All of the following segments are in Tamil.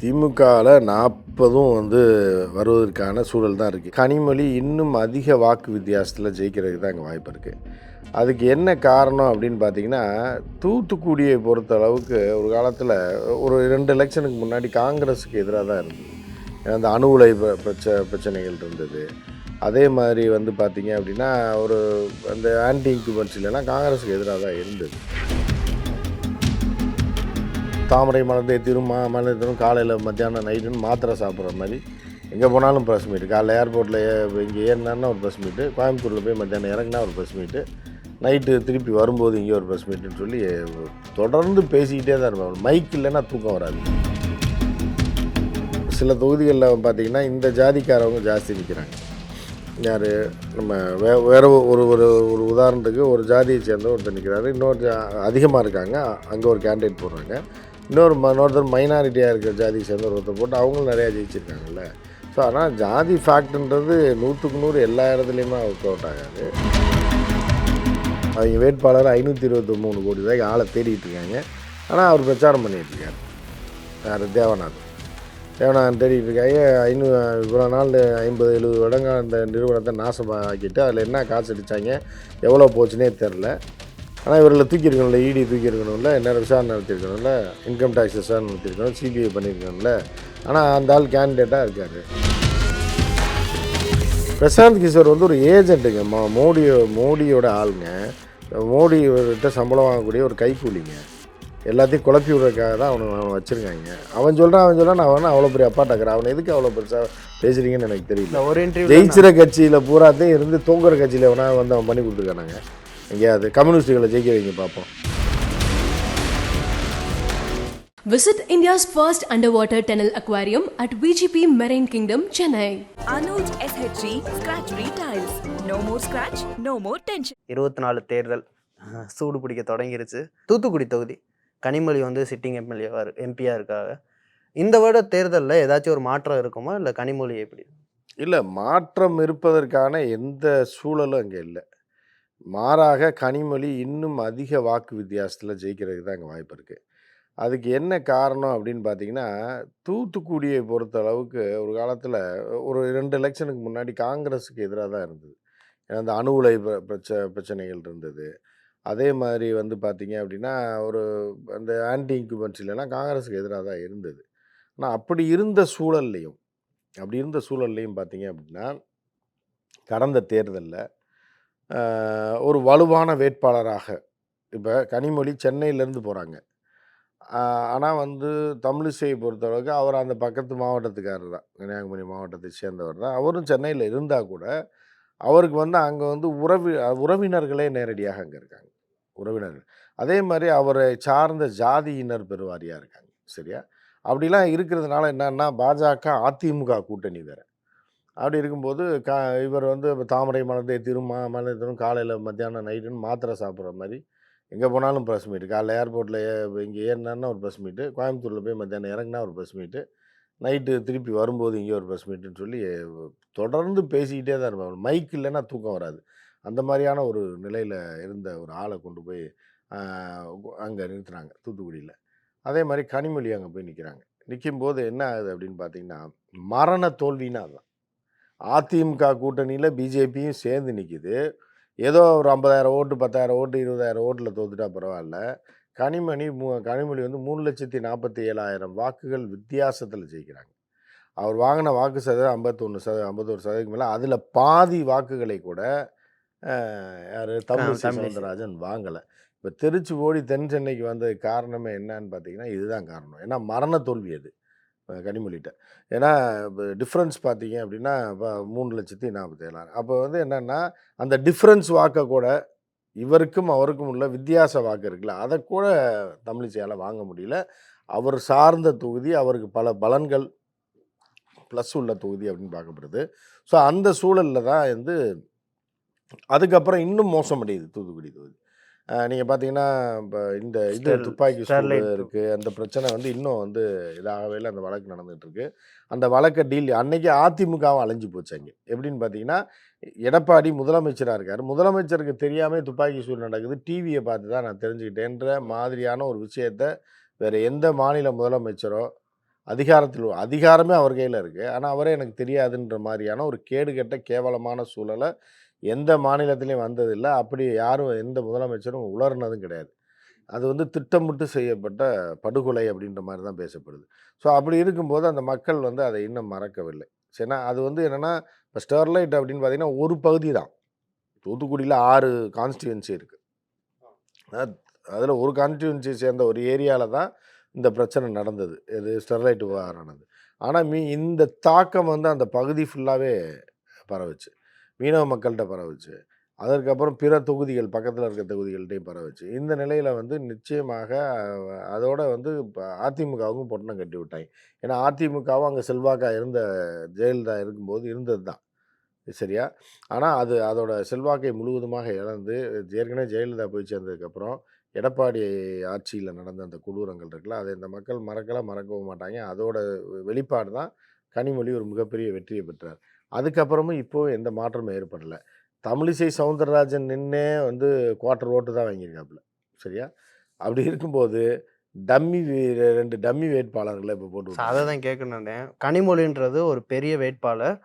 திமுகவில் நாற்பதும் வந்து வருவதற்கான சூழல் தான் இருக்குது கனிமொழி இன்னும் அதிக வாக்கு வித்தியாசத்தில் ஜெயிக்கிறதுக்கு தான் அங்கே வாய்ப்பு இருக்குது அதுக்கு என்ன காரணம் அப்படின்னு பார்த்தீங்கன்னா தூத்துக்குடியை பொறுத்த அளவுக்கு ஒரு காலத்தில் ஒரு ரெண்டு எலெக்ஷனுக்கு முன்னாடி காங்கிரஸுக்கு எதிராக தான் இருந்தது. அந்த அணு உலை பிரச்ச பிரச்சனைகள் இருந்தது. அதே மாதிரி வந்து பார்த்தீங்க அப்படின்னா ஒரு அந்த ஆன்டி இன்குபன்சிலெலாம் காங்கிரஸுக்கு எதிராக தான் இருந்தது. தாமரை மலர்ந்தே திரும்ப மலர்ந்தும் காலையில் மத்தியானம் நைட்டுன்னு மாத்திரை சாப்பிட்ற மாதிரி. எங்கே போனாலும் ப்ரெஸ் மீட் காலைல ஏர்போர்ட்டில் இங்கே ஏறினான்னா ஒரு ப்ரெஸ் மீட்டு கோயம்புத்தூரில் போய் மத்தியானம் இறங்கினா ஒரு ப்ரெஸ் மீட்டு நைட்டு திருப்பி வரும்போது இங்கே ஒரு ப்ரெஸ் மீட்டுன்னு சொல்லி தொடர்ந்து பேசிக்கிட்டே தான் இருப்பாங்க மைக் இல்லைன்னா தூக்கம் வராது. சில தொகுதிகளில் பார்த்தீங்கன்னா இந்த ஜாதிக்காரவங்க ஜாஸ்தி நிற்கிறாங்க யார்? நம்ம வே வேறு ஒரு ஒரு ஒரு உதாரணத்துக்கு ஒரு ஜாதியை சேர்ந்த ஒருத்தர் நிற்கிறாரு இன்னொரு ஜா- அதிகமாக இருக்காங்க. அங்கே ஒரு கேண்டிடேட் போடுறாங்க. இன்னொரு இன்னொருத்தர் மைனாரிட்டியாக இருக்கிற ஜாதியை சேர்ந்த ஒருத்தர் போட்டு அவங்களும் நிறையா ஜெயிச்சிருக்காங்கல்ல. ஸோ ஆனால் ஜாதி ஃபேக்ட்ன்றது நூற்றுக்கு நூறு எல்லா இடத்துலையுமே ஒர்க் அவுட் ஆகாது. அவங்க வேட்பாளர் ஐநூற்றி இருபத்தி மூணு கோடி ரூபாய்க்கு ஆளை தேடிட்டு இருக்காங்க. ஆனால் அவர் பிரச்சாரம் பண்ணிகிட்ருக்காரு யார்? தேவநாத். தேவநாதன் தேடிட்டு இருக்காங்க ஐநூறு இவ்வளோ நாள் ஐம்பது எழுபது இடங்கள் அந்த நிறுவனத்தை நாசமாக்கிட்டு அதில் என்ன காசு அடித்தாங்க எவ்வளோ போச்சுனே தெரில ஆனால் இவர்களை தூக்கியிருக்கணும்ல இடி தூக்கியிருக்கணும்ல நேரம் விசாரணை நடத்தியிருக்கணும்ல இன்கம் டேக்ஸ் விசாரணை நடத்தியிருக்கணும் சிபிஐ பண்ணியிருக்கணும்ல. ஆனால் அந்த ஆள் கேண்டிடேட்டாக இருக்கார். பிரசாந்த் கிஷோர் வந்து ஒரு ஏஜென்ட்டுங்க மோ மோடி மோடியோட ஆளுங்க. மோடி கிட்ட சம்பளம் வாங்கக்கூடிய ஒரு கைக்கூலிங்க. எல்லாத்தையும் குழப்பி விடுறதுக்காக தான் அவனை அவனை வச்சுருக்காங்க. அவன் சொல்கிறான் அவன் சொல்கிறான் நான் அவனை அவ்வளோ பெரிய அப்பா டக்குறேன் அவனை எதுக்கு அவ்வளோ பெருசாக பேசுகிறீங்கன்னு எனக்கு தெரியல. ஒரு இன்டர்வியூ ஜெயிச்சிற கட்சியில் பூராத்தையும் இருந்து தூங்குற கட்சியில் எவனா வந்து அவன் பண்ணி கொடுத்துருக்கானாங்க. எங்கேயாவது கம்யூனிஸ்டுகளை ஜெயிக்க வைங்க பார்ப்போம் Visit India's first underwater tunnel aquarium at VGP Marine Kingdom, Chennai. Anuj SHG Scratch Retiles. No more scratch, no more tension. இருபத்தி நாலு தேர்தல் சூடு பிடிக்க தொடங்கிருச்சு தூத்துக்குடி தொகுதி கனிமொழி வந்து சிட்டிங் எம்எல்ஏவாக எம்பியாக இருக்காங்க இந்த வருட தேர்தலில் ஏதாச்சும் ஒரு மாற்றம் இருக்குமா இல்லை கனிமொழி எப்படி இல்லை மாற்றம் இருப்பதற்கான எந்த சூழலும் அங்கே இல்லை மாறாக கனிமொழி இன்னும் அதிக வாக்கு வித்தியாசத்தில் ஜெயிக்கிறதுக்கு தான் அங்கே வாய்ப்பு இருக்குது அதுக்கு என்ன காரணம் அப்படின்னு பார்த்தீங்கன்னா தூத்துக்குடியை பொறுத்த அளவுக்கு ஒரு காலத்தில் ஒரு ரெண்டு எலெக்ஷனுக்கு முன்னாடி காங்கிரஸுக்கு எதிராக தான் இருந்தது. ஏன்னா அந்த அணு உலை பிரச்ச பிரச்சனைகள் இருந்தது. அதே மாதிரி வந்து பார்த்தீங்க அப்படின்னா ஒரு அந்த ஆன்டி இன்குபன்சிலலாம் காங்கிரஸுக்கு எதிராக தான் இருந்தது. ஆனால் அப்படி இருந்த சூழல்லையும் அப்படி இருந்த சூழல்லையும் பார்த்தீங்க அப்படின்னா கடந்த தேர்தலில் ஒரு வலுவான வேட்பாளராக. இப்போ கனிமொழி சென்னையிலேருந்து போகிறாங்க ஆனால் வந்து தமிழிசையை பொறுத்தளவுக்கு அவர் அந்த பக்கத்து மாவட்டத்துக்காரர் தான். கன்னியாகுமரி மாவட்டத்தை சேர்ந்தவர் தான். அவரும் சென்னையில் இருந்தால் கூட அவருக்கு வந்து அங்கே வந்து உறவி உறவினர்களே நேரடியாக அங்கே இருக்காங்க. உறவினர்கள். அதே மாதிரி அவரை சார்ந்த ஜாதியினர் பெருவாரியாக இருக்காங்க. சரியா? அப்படிலாம் இருக்கிறதுனால என்னன்னா பாஜக அதிமுக கூட்டணி வேறு. அப்படி இருக்கும்போது கா இவர் வந்து தாமரை மலர்ந்தே திருமா மலர்ந்தும் காலையில் மத்தியானம் நைட்டுன்னு மாத்திரை சாப்பிட்ற மாதிரி. எங்கே போனாலும் ப்ரெஸ் மீட்டு காலைல ஏர்போர்ட்டில் இங்கே ஏறினா ஒரு ப்ரெஸ் மீட்டு கோயம்புத்தூரில் போய் மத்தியானம் இறங்கினா ஒரு ப்ரெஸ் மீட்டு நைட்டு திருப்பி வரும்போது இங்கே ஒரு ப்ரெஸ் மீட்டுன்னு சொல்லி தொடர்ந்து பேசிக்கிட்டே தான் இருப்பாங்க மைக் இல்லைன்னா தூக்கம் வராது. அந்த மாதிரியான ஒரு நிலையில் இருந்த ஒரு ஆளை கொண்டு போய் அங்கே நிறுத்துகிறாங்க தூத்துக்குடியில். அதே மாதிரி கனிமொழி அங்கே போய் நிற்கிறாங்க நிற்கும்போது என்ன ஆகுது அப்படின்னு பார்த்தீங்கன்னா மரண தோல்வின்னா அதுதான் அதிமுக கூட்டணியில் பிஜேபியும் சேர்ந்து நிற்கிது ஏதோ ஒரு ஐம்பதாயிரம் ஓட்டு பத்தாயிரம் ஓட்டு இருபதாயிரம் ஓட்டில் தோத்துட்டா பரவாயில்ல. கனிமணி மூ கனிமொழி வந்து மூணு லட்சத்தி நாற்பத்தி ஏழாயிரம் வாக்குகள் வித்தியாசத்தில் ஜெயிக்கிறாங்க. அவர் வாங்கின வாக்கு சதவீதம் ஐம்பத்தொன்று சத ஐம்பத்தொரு சதவீதம் மேலே. அதில் பாதி வாக்குகளை கூட யார் தமிழிசை. சவுந்தரராஜன் வாங்கலை. இப்போ திருச்சி ஓடி தென் சென்னைக்கு வந்ததுக்கு காரணமே என்னன்னு பார்த்தீங்கன்னா இதுதான் காரணம். ஏன்னா மரண தோல்வி அது. கனிமொழிகிட்ட ஏன்னா இப்போ டிஃப்ரென்ஸ் பார்த்தீங்க அப்படின்னா இப்போ மூணு லட்சத்தி நாற்பத்தேழாயிரம் அப்போ வந்து என்னென்னா அந்த டிஃப்ரென்ஸ் வாக்கை கூட இவருக்கும் அவருக்கும் உள்ள வித்தியாச வாக்கு இருக்குல்ல. அதை கூட தமிழிசையால் வாங்க முடியல. அவர் சார்ந்த தொகுதி அவருக்கு பல பலன்கள் ப்ளஸ் உள்ள தொகுதி அப்படின்னு பார்க்கப்படுது. ஸோ அந்த சூழலில் தான் வந்து அதுக்கப்புறம் இன்னும் மோசமடையுது தூத்துக்குடி தொகுதி. நீங்கள் பார்த்தீங்கன்னா இப்போ இந்த இது துப்பாக்கி சூடு ஸ்டெர்லைட் இருக்குது அந்த பிரச்சனை வந்து இன்னும் வந்து இதாகவே இல்லை. அந்த வழக்கு நடந்துட்டு இருக்கு அந்த வழக்கை டீல் அன்னைக்கு அதிமுகவும் அலைஞ்சு போச்சு அங்கே. எப்படின்னு பார்த்தீங்கன்னா எடப்பாடி முதலமைச்சராக இருக்கார். முதலமைச்சருக்கு தெரியாமல் துப்பாக்கி சூடு நடக்குது. டிவியை பார்த்து தான் நான் தெரிஞ்சுக்கிட்டேன்ற மாதிரியான ஒரு விஷயத்த வேறு எந்த மாநில முதலமைச்சரோ அதிகாரத்தில் அதிகாரமே அவர் கையில் இருக்குது ஆனால் அவரே எனக்கு தெரியாதுன்ற மாதிரியான ஒரு கேடுகெட்ட கேவலமான சூழலை எந்த மாநிலத்திலையும் வந்ததில்லை. அப்படி யாரும் எந்த முதலமைச்சரும் உலர்னதும் கிடையாது. அது வந்து திட்டமிட்டு செய்யப்பட்ட படுகொலை அப்படின்ற மாதிரி தான் பேசப்படுது. ஸோ அப்படி இருக்கும்போது அந்த மக்கள் வந்து அதை இன்னும் மறக்கவில்லை. சரினா அது வந்து என்னென்னா இப்போ ஸ்டெர்லைட் அப்படின்னு பார்த்தீங்கன்னா ஒரு பகுதி தான். தூத்துக்குடியில் ஆறு கான்ஸ்டியூன்சி இருக்குது அதில் ஒரு கான்ஸ்டியூன்சி சேர்ந்த ஒரு ஏரியாவில் தான் இந்த பிரச்சனை நடந்தது. இது ஸ்டெர்லைட் விவகாரமானது ஆனால் மீ இந்த தாக்கம் வந்து அந்த பகுதி ஃபுல்லாகவே பரவுச்சு. மீனவ மக்கள்கிட்ட பரவுச்சு. அதற்கப்புறம் பிற தொகுதிகள் பக்கத்தில் இருக்க தொகுதிகள்கிட்டையும் பரவுச்சு. இந்த நிலையில் வந்து நிச்சயமாக அதோட வந்து இப்போ அதிமுகவுக்கும் பொட்டணம் கட்டி விட்டாங்க. ஏன்னா அதிமுகவும் அங்கே செல்வாக்கா இருந்த ஜெயலலிதா இருக்கும்போது இருந்தது தான் சரியா? ஆனால் அது அதோட செல்வாக்கை முழுவதுமாக இழந்து ஏற்கனவே ஜெயலலிதா போய் சேர்ந்ததுக்கப்புறம் எடப்பாடி ஆட்சியில் நடந்த அந்த கொடூரங்கள் இருக்குல்ல அதை இந்த மக்கள் மறக்கலாம் மறக்கவும் மாட்டாங்க. அதோட வெளிப்பாடு தான் கனிமொழி ஒரு மிகப்பெரிய வெற்றியை பெற்றார். அதுக்கப்புறமும் இப்போ எந்த மாற்றமும் ஏற்படலை. தமிழிசை சவுந்தரராஜன் நின்னே வந்து குவார்ட்டர் ஓட்டு தான் வாங்கியிருக்காப்புல. சரியா? அப்படி இருக்கும்போது டம்மி ரெண்டு டம்மி வேட்பாளர்களை இப்போ போட்டு. அதை தான் கேட்கணுன்னே கனிமொழின்றது ஒரு பெரிய வேட்பாளர்.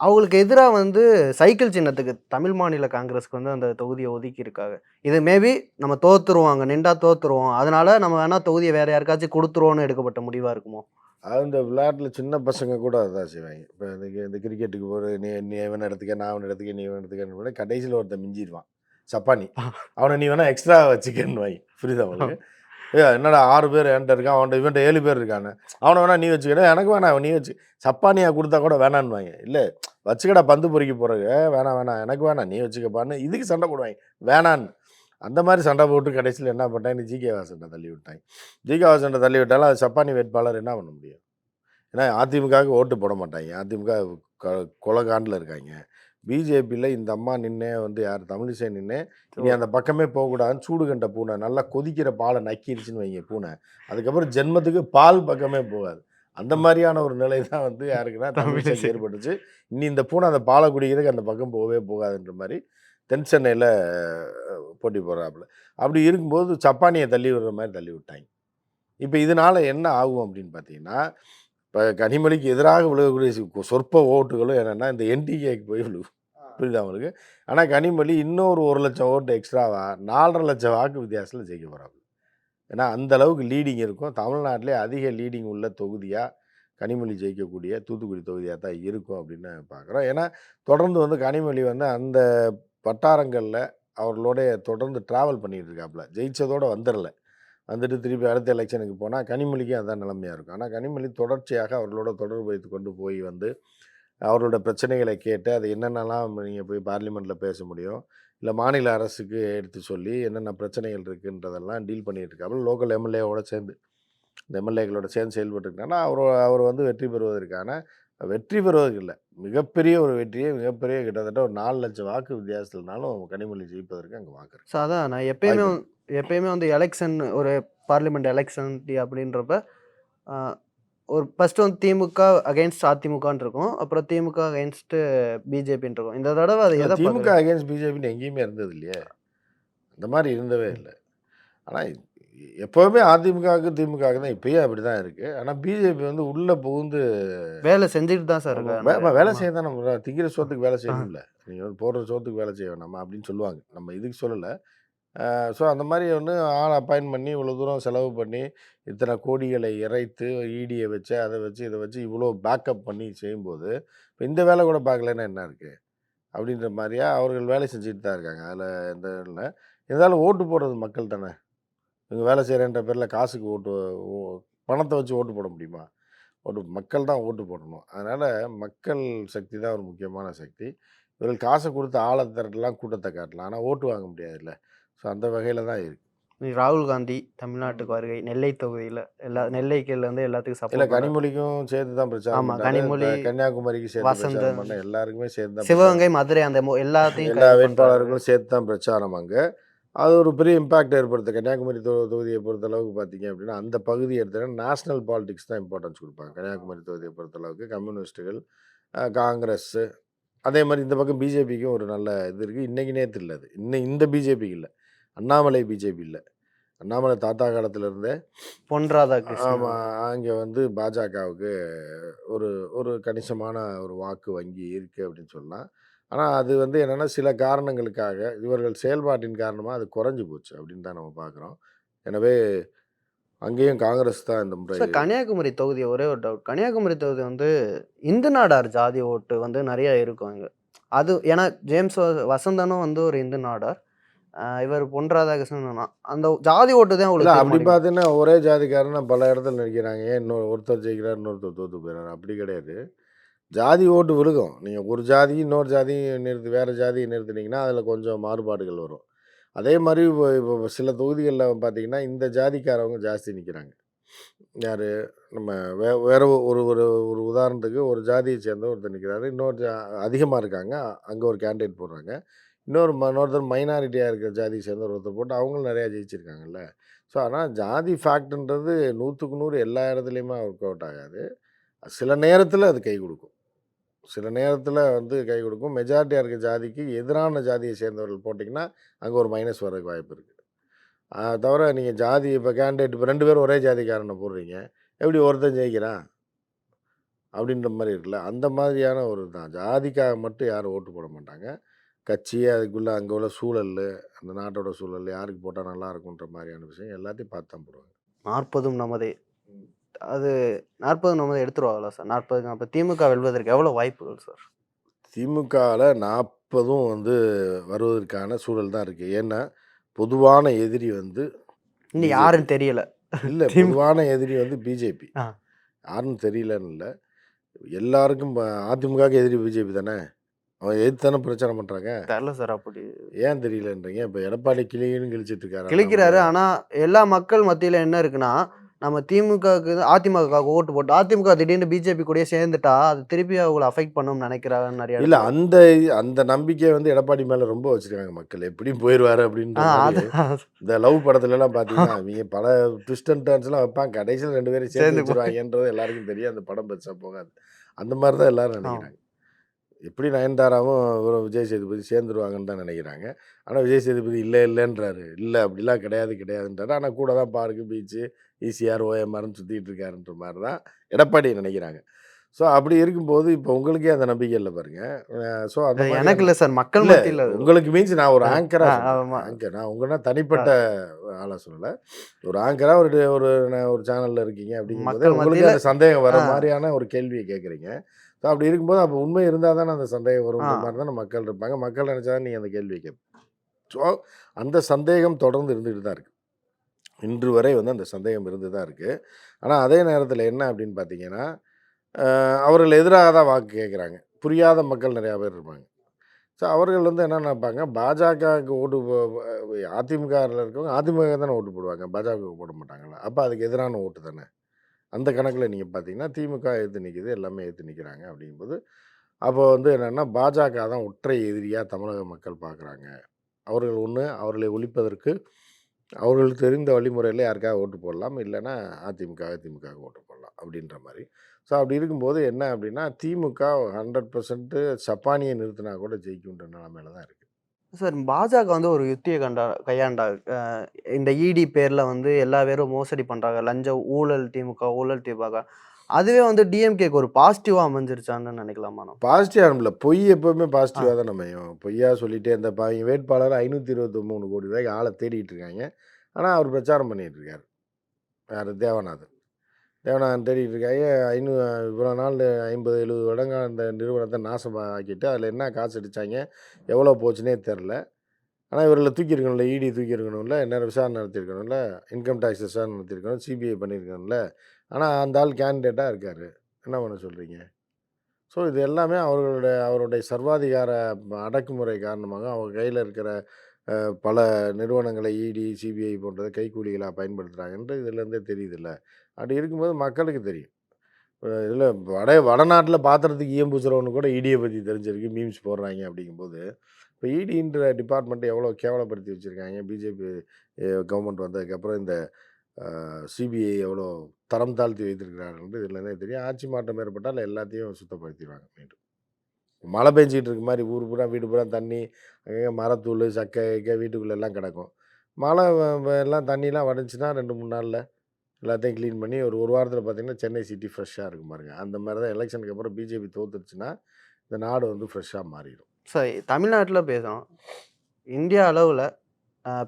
அவங்களுக்கு எதிராக வந்து சைக்கிள் சின்னத்துக்கு தமிழ் மாநில காங்கிரஸ்க்கு வந்து அந்த தொகுதியை ஒதுக்கி இருக்காங்க இது மேபி நம்ம தோத்துருவோம் அங்கே நின்றா தோத்துருவோம். அதனால நம்ம வேணா தொகுதியை வேற யாருக்காச்சும் கொடுத்துருவோம்னு எடுக்கப்பட்ட முடிவாக இருக்குமோ? அது இந்த விளையாட்டில் சின்ன பசங்க கூட அதான் செய்வாங்க. இப்போ இந்த இந்த கிரிக்கெட்டுக்கு போகிற நீ நீ இவன் எடுத்துக்க நான் அவன் எடுத்துக்க நீ இவன் எடுத்துக்கன்னு கடைசியில் ஒருத்தன் மிஞ்சிடுவான் சப்பானி. அவனை நீ வேணா எக்ஸ்ட்ரா வச்சுக்கன்னு வை. புரியுதா அவனுக்கு ஏ என்னடா ஆறு பேர் என்கிட்ட இருக்கான் அவன்கிட்ட இவன்ட்ட ஏழு பேர் இருக்கானு அவனை வேணா நீ வச்சுக்கடா எனக்கு வேணாம் நீ வச்சு சப்பானியா கொடுத்தா கூட வேணான்னு வாங்க. இல்லை வச்சுக்கடா பந்து பொறிக்க போகிறக்கு வேணாம் வேணாம் எனக்கு வேணாம் நீ வச்சுக்கப்பான்னு. இதுக்கு சண்டை போடுவாங்க. வேணான்னு. அந்த மாதிரி சண்டை போட்டு கடைசியில் என்ன பண்ணிட்டாங்க? ஜிகே வாசன்ட்ட தள்ளி விட்டாங்க. ஜிகே வாசன்ட்ட தள்ளி விட்டாலும் அது சப்பானி வேட்பாளர் என்ன பண்ண முடியும்? ஏன்னா அதிமுகவுக்கு ஓட்டு போட மாட்டாங்க. அதிமுக க கொலகாண்டில் இருக்காங்க. பிஜேபியில் இந்த அம்மா நின்னே வந்து யார்? தமிழிசை நின்னே நீ அந்த பக்கமே போகக்கூடாதுன்னு சூடு கண்ட பூனை நல்லா கொதிக்கிற பாலை நக்கிருச்சுன்னு வைங்க பூனை. அதுக்கப்புறம் ஜென்மத்துக்கு பால் பக்கமே போகாது. அந்த மாதிரியான ஒரு நிலை தான் வந்து யாருக்குன்னா தமிழிசை. ஏற்பட்டுச்சு. இனி இந்த பூனை அந்த பாலை குடிக்கிறதுக்கு அந்த பக்கம் போகவே போகாதுன்ற மாதிரி தென் சென்னையில் போட்டி போடுறாப்புல. அப்படி இருக்கும்போது சப்பானியை தள்ளி விடுற மாதிரி தள்ளி விட்டாங்க இப்போ இதனால என்ன ஆகும் அப்படின்னு பார்த்தீங்கன்னா இப்போ கனிமொழிக்கு எதிராக விழுகக்கூடிய சொற்ப ஓட்டுகளும் என்னென்னா இந்த என்டிகேக்கு போய் விழுகும் புரியுதா அவங்களுக்கு ஆனால் கனிமொழி இன்னொரு ஒரு லட்சம் ஓட்டு எக்ஸ்ட்ராவா நாலரை லட்சம் வாக்கு வித்தியாசத்தில் ஜெயிக்க போகிறாங்க ஏன்னா அந்த அளவுக்கு லீடிங் இருக்கும். தமிழ்நாட்டிலே அதிக லீடிங் உள்ள தொகுதியாக கனிமொழி ஜெயிக்கக்கூடிய தூத்துக்குடி தொகுதியாக தான் இருக்கும் அப்படின்னு பார்க்குறோம். ஏன்னா தொடர்ந்து வந்து கனிமொழி வந்து அந்த வட்டாரங்களில் அவர்களோடைய தொடர்ந்து ட்ராவல் பண்ணிகிட்டு இருக்காப்புல ஜெயிச்சதோட வந்துடல வந்துட்டு திருப்பி அடுத்த எலெக்ஷனுக்கு போனால் கனிமொழிக்கும் அதான் நிலைமையாக இருக்கும். ஆனால் கனிமொழி தொடர்ச்சியாக அவர்களோட தொடர்பு வைத்து கொண்டு போய் வந்து அவரோட பிரச்சனைகளை கேட்டு அது என்னென்னலாம் நீங்கள் போய் பார்லிமெண்ட்டில் பேச முடியும் இல்லை மாநில அரசுக்கு எடுத்து சொல்லி என்னென்ன பிரச்சனைகள் இருக்குன்றதெல்லாம் டீல் பண்ணிகிட்டு இருக்காப்புல லோக்கல் எம்எல்ஏவோட சேர்ந்து இந்த எம்எல்ஏக்களோட சேர்ந்து செயல்பட்டுருக்காங்கன்னா அவர் அவர் வந்து வெற்றி பெறுவதற்கான வெற்றி பெறுவதற்கு இல்லை. மிகப்பெரிய ஒரு வெற்றியை மிகப்பெரிய கிட்டத்தட்ட ஒரு நாலு லட்சம் வாக்கு வித்தியாசத்தினாலும் கனிமொழி ஜெயிப்பதற்கு அங்கே வாக்கு இருக்கு. ஸோ அதான் நான் எப்பயுமே எப்பயுமே வந்து எலெக்ஷன் ஒரு பார்லிமெண்ட் எலெக்ஷன் அப்படின்றப்ப ஆஹ், ஒரு ஃபர்ஸ்ட் வந்து திமுக அகைன்ஸ்ட் அதிமுகன்னு இருக்கும். அப்புறம் திமுக அகைன்ஸ்ட் பிஜேபின்னு இருக்கும். இந்த தடவை அது எதை திமுக? அகைன்ஸ்ட் பிஜேபின்னு எங்கேயுமே இருந்தது இல்லையே. அந்த மாதிரி இருந்தவே இல்லை. ஆனால் எப்போவுமே அதிமுகவுக்கு திமுகவுக்கு தான் இப்பயும் அப்படி தான் இருக்குது ஆனால் பிஜேபி வந்து உள்ளே புகுந்து வேலை செஞ்சுட்டு தான் சார் வே- வேலை செய்ய தான் நம்ம திங்கிற சோத்துக்கு வேலை செய்யணும்ல. நீங்கள் வந்து போடுற சோத்துக்கு வேலை செய்ய வேணாமா அப்படின்னு சொல்லுவாங்க. நம்ம இதுக்கு சொல்லலை. ஸோ அந்த மாதிரி வந்து ஆள் அப்பாயின்ட் பண்ணி இவ்வளோ தூரம் செலவு பண்ணி இத்தனை கோடிகளை இறைத்து ஈடியை வச்சு அதை வச்சு இதை வச்சு இவ்வளோ பேக்கப் பண்ணி செய்யும்போது இப்போ இந்த வேலை கூட பார்க்கலன்னா என்ன இருக்குது அப்படின்ற மாதிரியா அவர்கள் வேலை செஞ்சுட்டு தான் இருக்காங்க. அதில் எந்த இல்லை இருந்தாலும் ஓட்டு போடுறது மக்கள் தானே? இவங்க வேலை செய்கிறேன்ற பேரில் காசுக்கு ஓட்டு பணத்தை வச்சு ஓட்டு போட முடியுமா? ஓட்டு மக்கள் தான் ஓட்டு போடணும். அதனால் மக்கள் சக்தி தான் ஒரு முக்கியமான சக்தி. இவர்கள் காசை கொடுத்து ஆளை திரட்டலாம் கூட்டத்தை காட்டலாம். ஆனால் ஓட்டு வாங்க முடியாதுல்ல. ஸோ அந்த வகையில் தான் இருக்குது ராகுல் காந்தி தமிழ்நாட்டுக்கு வருகை நெல்லை தொகுதியில் எல்லா நெல்லைக்கில் இருந்து எல்லாத்துக்கும் இல்லை சப்போர்ட் கனிமொழிக்கும் சேர்த்து தான் பிரச்சாரம் ஆமா, பண்ணாரு. கனிமொழி, கன்னியாகுமரிக்கு சேர்த்து வசந்த, எல்லாருக்குமே சேர்த்து தான் சிவகங்கை மதுரை அந்த எல்லாத்தையும் எல்லா. வேட்பாளர்களும் சேர்த்து தான் பிரச்சாரம் அங்கே. அது ஒரு பெரிய இம்பாக்ட் ஏற்படுத்து கன்னியாகுமரி தொ- தொகுதியை பொறுத்த அளவுக்கு பார்த்தீங்க அப்படின்னா அந்த பகுதி எடுத்தீங்கன்னா நேஷனல் பாலிடிக்ஸ் தான் இம்பார்ட்டன்ஸ் கொடுப்பாங்க. கன்னியாகுமரி தொகுதியை பொறுத்த அளவுக்கு கம்யூனிஸ்ட்டுகள் அஹ், காங்கிரஸ் அதே மாதிரி இந்த பக்கம் பிஜேபிக்கும் ஒரு நல்ல இது இருக்குது இன்றைக்கி நேற்று இல்லை அது. இன்னும் இந்த பிஜேபி இல்லை. அண்ணாமலை பிஜேபி இல்லை. அண்ணாமலை தாத்தா காலத்திலேருந்தே பொன் ராதாகிருஷ்ணன் ஆமாம் அங்கே வந்து பாஜகவுக்கு ஒரு ஒரு கணிசமான ஒரு வாக்கு வங்கி இருக்குது அப்படின்னு சொல்லலாம். ஆனால் அது வந்து என்னென்னா சில காரணங்களுக்காக இவர்கள் செயல்பாட்டின் காரணமாக அது குறைஞ்சி போச்சு அப்படின்னு தான் நம்ம பார்க்குறோம். எனவே அங்கேயும் காங்கிரஸ் தான் இந்த முறை கன்னியாகுமரி தொகுதி ஒரே ஒரு டவுட் கன்னியாகுமரி தொகுதி வந்து இந்து நாடார் ஜாதி ஓட்டு வந்து நிறைய இருக்கும் இங்க. அது ஏன்னா ஜேம்ஸ் வசந்தனும் வந்து ஒரு இந்து நாடார். இவர் பொன் ராதாகிருஷ்ணன் அந்த ஜாதி ஓட்டு தான் இல்லை அப்படி. பார்த்தீங்கன்னா ஒரே ஜாதிக்காரன் பல இடத்துல நிற்கிறாங்க ஏன் இன்னொரு ஒருத்தர் ஜெயிக்கிறார் இன்னொருத்தர் தோத்து போயிடுறாரு. அப்படி கிடையாது. ஜாதி ஓட்டு விழுகும். நீங்கள் ஒரு ஜாதி இன்னொரு ஜாதி நிறுத்தி வேறு ஜாதியை நிறுத்தினீங்கன்னா அதில் கொஞ்சம் மாறுபாடுகள் வரும். அதே மாதிரி இப்போ இப்போ சில தொகுதிகளில் பார்த்தீங்கன்னா இந்த ஜாதிக்காரவங்க ஜாஸ்தி நிற்கிறாங்க யார்? நம்ம வே வேற ஒரு ஒரு ஒரு உதாரணத்துக்கு ஒரு ஜாதியை சேர்ந்த ஒருத்தர் நிற்கிறாரு இன்னொரு ஜா அதிகமாக இருக்காங்க. அங்கே ஒரு கேண்டிடேட் போடுறாங்க. இன்னொரு ம இன்னொருத்தர் மைனாரிட்டியாக இருக்கிற ஜாதியை சேர்ந்த ஒருத்தர் போட்டு அவங்களும் நிறையா ஜெயிச்சிருக்காங்கல்ல. ஸோ ஆனால் ஜாதி ஃபேக்ட்ன்றது நூற்றுக்கு நூறு எல்லா இடத்துலையுமே ஒர்க் அவுட் ஆகாது. சில நேரத்தில் அது கை கொடுக்கும். சில நேரத்தில் வந்து கை கொடுக்கும். மெஜாரிட்டியாக இருக்க ஜாதிக்கு எதிரான ஜாதியை சேர்ந்தவர்கள் போட்டிங்கன்னா அங்கே ஒரு மைனஸ் வரதுக்கு வாய்ப்பு இருக்குது தவிர நீங்கள் ஜாதி இப்போ கேண்டிடேட் இப்போ ரெண்டு பேரும் ஒரே ஜாதிக்காரனை போடுறீங்க. எப்படி ஒருத்தன் ஜெயிக்கிறான்? அப்படின்ற மாதிரி இருக்குல்ல. அந்த மாதிரியான ஒரு தான் ஜாதிக்காக மட்டும் யாரும் ஓட்டு போட மாட்டாங்க. கட்சி அதுக்குள்ளே அங்கே உள்ள சூழல் அந்த நாட்டோட சூழல் யாருக்கு போட்டால் நல்லா இருக்குன்ற மாதிரியான விஷயம் எல்லாத்தையும் பார்த்து தான் போடுவாங்க. நாற்பதும் நமதே. அது நாற்பது நமதே எடுத்துருவாங்களா சார். நாற்பது நாற்பது திமுக வெல்வதற்கு எவ்வளோ வாய்ப்புகள் சார்? திமுகவில் நாற்பதும் வந்து வருவதற்கான சூழல் தான் இருக்குது ஏன்னா பொதுவான எதிரி வந்து இன்னும் யாருன்னு தெரியல. இல்லை பொதுவான எதிரி வந்து பிஜேபி. யாருன்னு தெரியலன்னு இல்லை. எல்லாருக்கும் அதிமுகவுக்கு எதிரி பிஜேபி தானே? அவன் எதிர்த்து தானே பிரச்சாரம் பண்ணுறாங்க தெரில சார் அப்படி. ஏன் தெரியலன்றீங்க? இப்போ எடப்பாடி கிளின்னு கிழிச்சிட்டு இருக்காரு. கிழிக்கிறாரு. ஆனா எல்லா மக்கள் மத்தியில என்ன இருக்குன்னா நம்ம திமுகவுக்கு அதிமுகவுக்கு ஓட்டு போட்டு அதிமுக திடீர்னு பிஜேபி கூடயே சேர்ந்துட்டா அது திருப்பி அவங்களை அஃபெக்ட் பண்ணும்னு நினைக்கிறாங்கன்னு நிறைய இல்ல. அந்த அந்த நம்பிக்கையை வந்து எடப்பாடி மேல ரொம்ப வச்சிருக்காங்க மக்கள் எப்படியும் போயிடுவாரு மாதிரி. அது இந்த லவ் படத்துல எல்லாம் பாத்தீங்கன்னா இவங்க பல ட்விஸ்ட் அண்ட் எல்லாம் வைப்பாங்க கடைசியில் ரெண்டு பேரும் சேர்ந்து. வச்சிருவாங்கன்றது எல்லாருக்கும் தெரியும் அந்த படம் பெருசா போகாது அந்த மாதிரி தான் எல்லாரும். நினைக்கிறாங்க எப்படி நயன்தாராவும் இவரும் விஜய் சேதுபதி சேர்ந்துருவாங்கன்னு தான் நினைக்கிறாங்க. ஆனால் விஜய் சேதுபதி இல்லை இல்லைன்றாரு. இல்லை அப்படிலாம் கிடையாது கிடையாதுன்றாரு. ஆனால் கூட தான் பார்க்கு பீச்சு ஈசிஆர் ஓஎம்ஆர்னு சுற்றிட்டு இருக்காருன்ற மாதிரி தான் எடப்பாடி நினைக்கிறாங்க. ஸோ அப்படி இருக்கும்போது இப்போ உங்களுக்கே அந்த நம்பிக்கை இல்லை பாருங்க. ஸோ அந்த எனக்கு இல்ல சார். மக்கள் இல்ல, உங்களுக்கு மீன்ஸ் நான் ஒரு ஆ, ஆங்கரா நான் உங்கன்னா தனிப்பட்ட ஆளா சொல்லல. ஒரு ஆங்கரா ஒரு ஒரு ஒரு சேனல்ல இருக்கீங்க அப்படிங்கும்போது உங்களுக்கு சந்தேகம் வர. மாதிரியான ஒரு கேள்வியை கேட்குறீங்க. ஸோ அப்படி இருக்கும்போது அப்போ உண்மை இருந்தால் தானே அந்த சந்தேகம் வரும்ன்ற ஆ. மாதிரி தானே மக்கள் இருப்பாங்க. மக்கள் நினைச்சா தான் நீங்கள் அந்த கேள்வியை கேட்பீங்க ஸோ அந்த சந்தேகம் தொடர்ந்து இருந்துகிட்டு தான் இருக்கு. இன்று வரை வந்து அந்த சந்தேகம் இருந்து தான் இருக்குது ஆனால் அதே நேரத்தில் என்ன அப்படின்னு பார்த்தீங்கன்னா அவர்கள் எதிராக தான் வாக்கு கேட்குறாங்க புரியாத மக்கள் நிறையா பேர் இருப்பாங்க. ஸோ அவர்கள் வந்து என்ன நினைப்பாங்க? பாஜகவுக்கு ஓட்டு அதிமுகவில் இருக்கவங்க அதிமுக தானே ஓட்டு போடுவாங்க. பாஜகவுக்கு போட மாட்டாங்களா அப்போ அதுக்கு எதிரான ஓட்டு தானே? அந்த கணக்கில் நீங்கள் பார்த்தீங்கன்னா திமுக எதிர்த்து நிற்கிது எல்லாமே எதிர்த்து நிற்கிறாங்க அப்படிங்கும்போது அப்போ வந்து என்னென்னா பாஜக தான் ஒற்றை எதிரியாக தமிழக மக்கள் பார்க்குறாங்க. அவர்கள் ஒன்று அவர்களை ஒழிப்பதற்கு அவர்கள் தெரிந்த வழிமுறையில் யாருக்காக ஓட்டு போடலாம் இல்லைன்னா அதிமுக திமுக ஓட்டு போடலாம் அப்படின்ற மாதிரி. ஸோ அப்படி இருக்கும்போது என்ன அப்படின்னா திமுக ஹண்ட்ரட் பர்சன்ட்டு சப்பானியை நிறுத்தினா கூட ஜெயிக்குன்ற நிலமையில தான் இருக்குது சார் பாஜக வந்து ஒரு யுத்தியை கண்டா கையாண்டா. அஹ் இந்த இடி பேர்ல வந்து எல்லா பேரும் மோசடி பண்றாங்க. லஞ்ச ஊழல் திமுக ஊழல் திமுக அதுவே வந்து டிஎம்கேக்கு ஒரு பாசிட்டிவா அமைஞ்சிருச்சான்னு நினைக்கலாமா நம்ம பாசிட்டிவ் ஆரம்பில் பொய் எப்போவுமே பாசிட்டிவாக தான் அமையும் பொய்யா சொல்லிட்டே இந்த பா வேட்பாளர் ஐநூற்றி இருபத்தி மூணு கோடி ரூபாய்க்கு ஆளை தேடிட்டு இருக்காங்க. ஆனால் அவர் பிரச்சாரம் பண்ணிட்டு இருக்காரு. யார் தேவநாதன். தேவநாதன் தேடிட்டு இருக்காங்க ஐநூ இவ்வளோ நாள் ஐம்பது எழுபது வருடங்க அந்த நிறுவனத்தை நாசமாக்கிட்டு அதில் என்ன காசு அடித்தாங்க எவ்வளோ போச்சுன்னே தெரில ஆனால் இவர்களை தூக்கியிருக்கணும்ல இடி தூக்கியிருக்கணும்ல நேரம் விசாரணை நடத்தியிருக்கணும்ல இன்கம் டேக்ஸ் விசாரணை நடத்தியிருக்கணும் சிபிஐ பண்ணியிருக்கணும்ல. ஆனால் அந்த ஆள் கேண்டிடேட்டாக இருக்கார். என்ன பண்ண சொல்கிறீங்க ஸோ இது எல்லாமே அவர்களுடைய அவருடைய சர்வாதிகார அடக்குமுறை காரணமாக அவங்க கையில் இருக்கிற பல நிறுவனங்களை இடி சிபிஐ போன்றதை கைக்கூலிகளாக பயன்படுத்துகிறாங்கன்றது இதுலேருந்தே தெரியுதுல்ல. அப்படி இருக்கும்போது மக்களுக்கு தெரியும். இதில் வட வடநாட்டில் பாத்திரத்துக்கு ஈயம் பூசுறவனு கூட இடியை பற்றி தெரிஞ்சிருக்கு மீம்ஸ் போடுறாங்க அப்படிங்கும்போது இப்போ இடின்ற டிபார்ட்மெண்ட்டை எவ்வளோ கேவலப்படுத்தி வச்சுருக்காங்க? பிஜேபி கவர்மெண்ட் வந்ததுக்கப்புறம் இந்த சிபிஐ எவ்வளோ தரம் தாழ்த்தி வைத்திருக்கிறார்கள் இதுலேருந்தே தெரியும். ஆட்சி மாற்றம் ஏற்பட்டால் எல்லாத்தையும் சுத்தப்படுத்திடுவாங்க மீண்டும். மழை பெஞ்சிக்கிட்டு இருக்க மாதிரி ஊர் பூரா வீடு பூரா தண்ணி அங்கங்கே மரத்தூள் சக்கை வீட்டுக்குள்ளே எல்லாம் கிடக்கும். மழை எல்லாம் தண்ணிலாம் வடிஞ்சுன்னா ரெண்டு மூணு நாளில் எல்லாத்தையும் க்ளீன் பண்ணி ஒரு ஒரு வாரத்தில் பார்த்தீங்கன்னா சென்னை சிட்டி ஃப்ரெஷ்ஷாக இருக்கும் பாருங்க. அந்த மாதிரி தான் எலெக்ஷனுக்கு அப்புறம் பிஜேபி தோத்துருச்சுன்னா இந்த நாடு வந்து ஃப்ரெஷ்ஷாக மாறிடும். சரி தமிழ்நாட்டில் பேசுகிறோம் இந்தியா அளவில்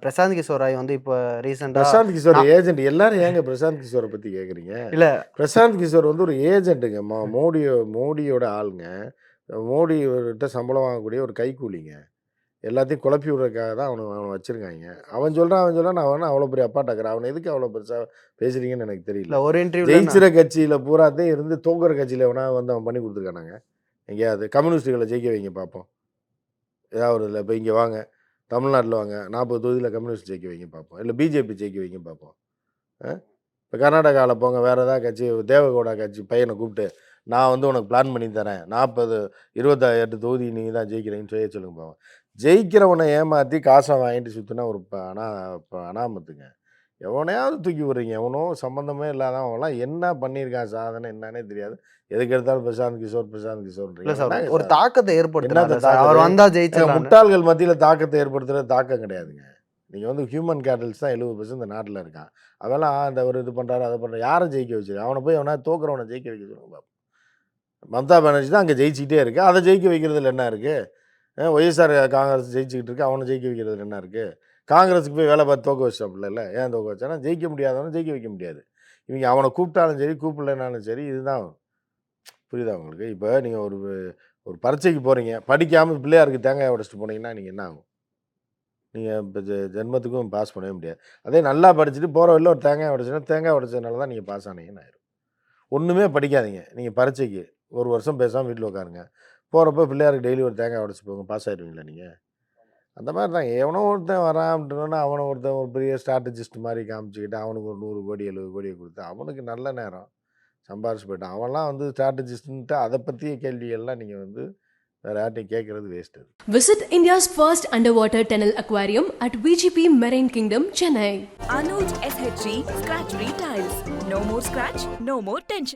பிரசாந்த் கிஷோர் ராய் வந்து இப்போ ரீசெண்டாக பிரசாந்த் கிஷோர் ஏஜென்ட் எல்லாரும் ஏங்க பிரசாந்த் கிஷோரை பற்றி கேட்குறீங்க இல்லை. பிரசாந்த் கிஷோர் வந்து ஒரு ஏஜென்ட்டுங்க மோடியோ மோடியோட ஆளுங்க. மோடிகிட்ட சம்பளம் வாங்கக்கூடிய ஒரு கைக்கூலிங்க. எல்லாத்தையும் குழப்பி விடுறதுக்காக தான் அவனை அவனை வச்சுருக்காங்க. அவன் சொல்கிறான் அவன் சொல்கிறான் அவன் அவ்வளோ பெரிய அப்பா டக்குறான் அவனை எதுக்கு அவ்வளோ பெருசாக பேசுறீங்கன்னு எனக்கு தெரியல. ஒரு இன்டர்வியூ ஜெயிச்சிற கட்சியில் பூராத்தையும் இருந்து தூங்குற கட்சியில் எவனா வந்து அவன் பண்ணி கொடுத்துருக்கானாங்க. எங்கேயாவது கம்யூனிஸ்ட்டுகளை ஜெயிக்க வைங்க பார்ப்போம் ஏதாவது ஒரு இல்லை இப்போ இங்கே வாங்க. தமிழ்நாட்டில் வாங்க. நாற்பது தொகுதியில் கம்யூனிஸ்ட் ஜெயிக்க வைங்க பார்ப்போம் இல்லை பிஜேபி ஜெயிக்க வைங்க பார்ப்போம் இப்போ கர்நாடகாவில் போங்க வேறு ஏதாவது கட்சி தேவகவுடா கட்சி பையனை கூப்பிட்டு நான் வந்து உனக்கு பிளான் பண்ணி தரேன். நாற்பது இருபத்தாயிரத்து தொகுதி நீங்கள் தான் ஜெயிக்கிறீங்கன்னு செய்ய சொல்லுங்க பாவம் ஜெயிக்கிறவனை ஏமாற்றி காசை வாங்கிட்டு சுற்றினா ஒரு ப- அனா இப்போ அனாமத்துங்க. எவனையாவது தூக்கி விடுறீங்க. எவனோ சம்மந்தமே இல்லாதவங்களாம் என்ன பண்ணியிருக்கான்? சாதனை என்னன்னே தெரியாது. எதுக்கு எடுத்தாலும் பிரசாந்த் கிஷோர் பிரசாந்த் கிஷோர் இல்லை சார் ஒரு தாக்கத்தை ஏற்படுத்தினார் என்னத்த சார். அவர்? வந்தா ஜெயிச்சிடலாம் முட்டாள்கள் மத்தியில் தாக்கத்தை ஏற்படுத்துறது தாக்கம் கிடையாதுங்க. நீங்கள் வந்து ஹியூமன் கேட்டல்ஸ் தான் எழுபது பர்சன்ட் இந்த நாட்டில் இருக்கான். அவெல்லாம் இந்த ஒரு இது பண்ணுறாரு அதை பண்ணுறாரு யாரை ஜெயிக்க வச்சிருக்கு அவனை போய் அவனா தோக்குறவனை ஜெயிக்க வைக்க சொல்லுங்க பாப்போம். மம்தா பானர்ஜி தான் அங்கே ஜெயிச்சிக்கிட்டே இருக்கு. அதை ஜெயிக்க வைக்கிறதுல என்ன இருக்குது ஒய்எஸ்ஆர் காங்கிரஸ் ஜெயிச்சுக்கிட்டு இருக்கு. அவனை ஜெயிக்க வைக்கிறது என்ன இருக்குது காங்கிரஸுக்கு போய் வேலை பார்த்து தோக்க வச்சிட்டாப்புல இல்லை? ஏன் தோக்க வச்சானா ஜெயிக்க முடியாதவனை ஜெயிக்க வைக்க முடியாது. இவங்க அவனை கூப்பிட்டாலும் சரி கூப்பிடலனாலும் சரி இதுதான் புரியுதா உங்களுக்கு? இப்போ நீங்கள் ஒரு ஒரு பரீட்சைக்கு போகிறீங்க படிக்காமல் பிள்ளையாருக்கு தேங்காய் உடச்சிட்டு போனீங்கன்னா நீங்கள் என்ன ஆகும்? நீங்கள் இப்போ ஜென்மத்துக்கும் பாஸ் பண்ணவே முடியாது. அதே நல்லா படிச்சுட்டு போகிற வழியில் ஒரு தேங்காய் உடச்சுன்னா தேங்காய் உடச்சதுனால தான் நீங்கள் பாஸ் ஆனீங்கன்னு ஆயிரும். ஒன்றுமே படிக்காதீங்க. நீங்கள் பரீட்சைக்கு ஒரு வருஷம் பேசாமல் வீட்டில் உட்காருங்க. போகிறப்ப பிள்ளையாருக்கு டெய்லி ஒரு தேங்காய் உடச்சி போங்க பாஸ் ஆயிடுவீங்களா நீங்கள் அந்த மாதிரி தான் எவனோ ஒருத்தன் வரான் அப்படின்னா அவனை ஒருத்தன் ஒரு பெரிய ஸ்ட்ராட்டஜிஸ்ட் மாதிரி காமிச்சிக்கிட்டு அவனுக்கு ஒரு நூறு கோடி எழுபது கோடியை கொடுத்து அவனுக்கு நல்ல நேரம் சம்பாரிச்சு போயிட்டான் அவன்லாம் வந்து ஸ்ட்ராட்டஜிஸ்ட்டு அதை பற்றிய கேள்விகள்லாம் நீங்கள் வந்து வேறு யார்ட்டையும் கேட்குறது waste Visit India's first underwater tunnel aquarium at VGP Marine Kingdom, Chennai. Anuj SHG Scratch Free Tiles. No more scratch, no more tension.